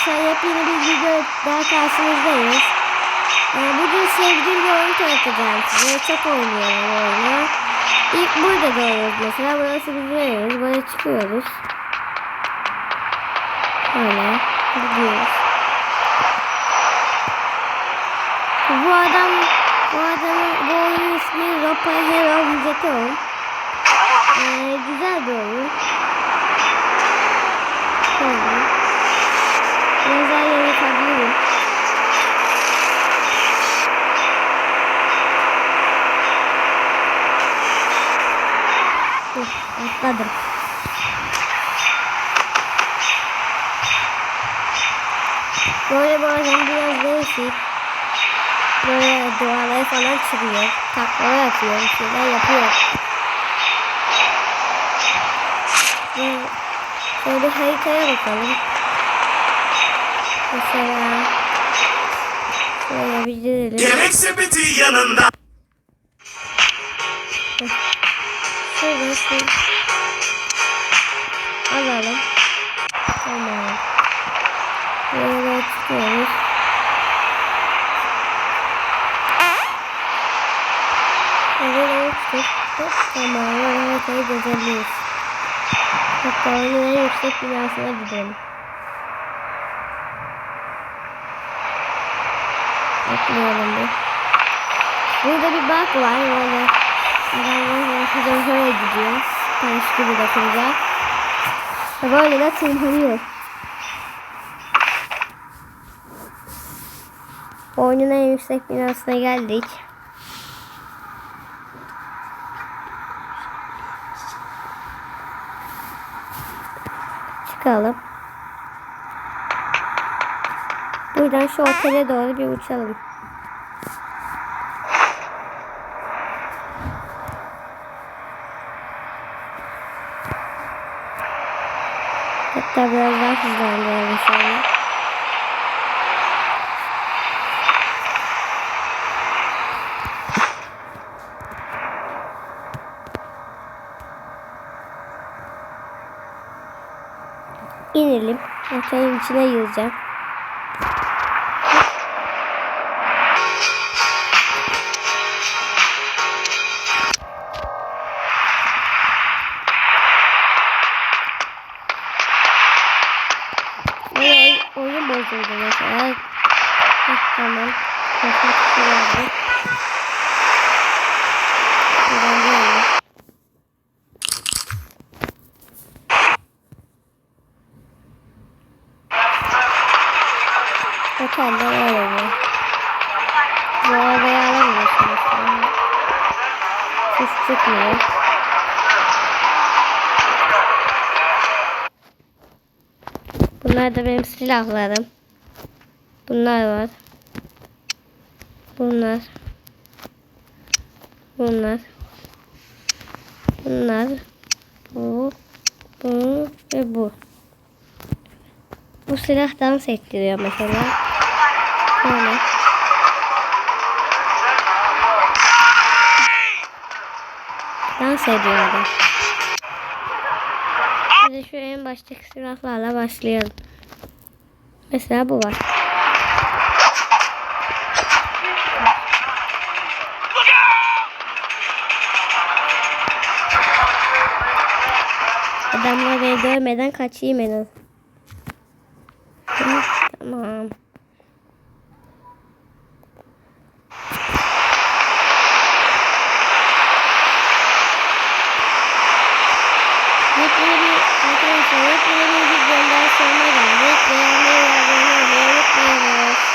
arkadaşlar yepyeni bir video daha karşınızdayız. Ee, bugün sevdiğim bir oyun tanıtacağım size. Çok oynuyorum oyunu. İlk burada doğuyoruz mesela. Burası bizim evimiz. Böyle çıkıyoruz. Böyle gidiyoruz. Bu adam bu adamın bu oyunun ismi Ropa Hero Vizeton. Ee, güzel bir oyun. Şöyle. Biraz daha yaratabilirim. Dur, atladım. Böyle bazen biraz değişik. Böyle duaları falan çıkıyor. Taklalar atıyor, bir şeyler yapıyor. Bir haritaya bakalım. Mesela şöyle bir dizelim. Yemek sepeti yanında. Şöyle şu alalım. Tamam. Böyle çıkıyoruz. Böyle. Hop tamam. Böyle haritayı gezebiliriz. Hatta oyunun en yüksek binasına gidelim. Atlayalım bir. Burada bir bug var böyle. Adamlar şuradan şöyle gidiyor. Tanış gibi bakınca. Ve böyle de tırmanıyor. Oyunun en yüksek binasına geldik. Çıkalım. Buradan şu otele doğru bir uçalım. Hatta biraz daha hızlandıralım şöyle. İnelim. Otelin içine gireceğim. Oyun bozuldu mesela. Tamam. Kapat şurada. Buradan böyle. Otelde öyle bir. Bu arabayı alamıyorsunuz. Ses çıkmıyor. Bunlar da benim silahlarım. Bunlar var. Bunlar. Bunlar. Bunlar. Bu. Bu ve bu. Bu silah dans ettiriyor mesela. Böyle. Dans ediyor. Şimdi şu en baştaki silahlarla başlayalım. Mesela bu var. Adamlar beni dövmeden kaçayım en az. Hep böyle arkadaşlar hep bir bölümden sonra geldik. Beğenmeyi, abone olmayı unutmayınız.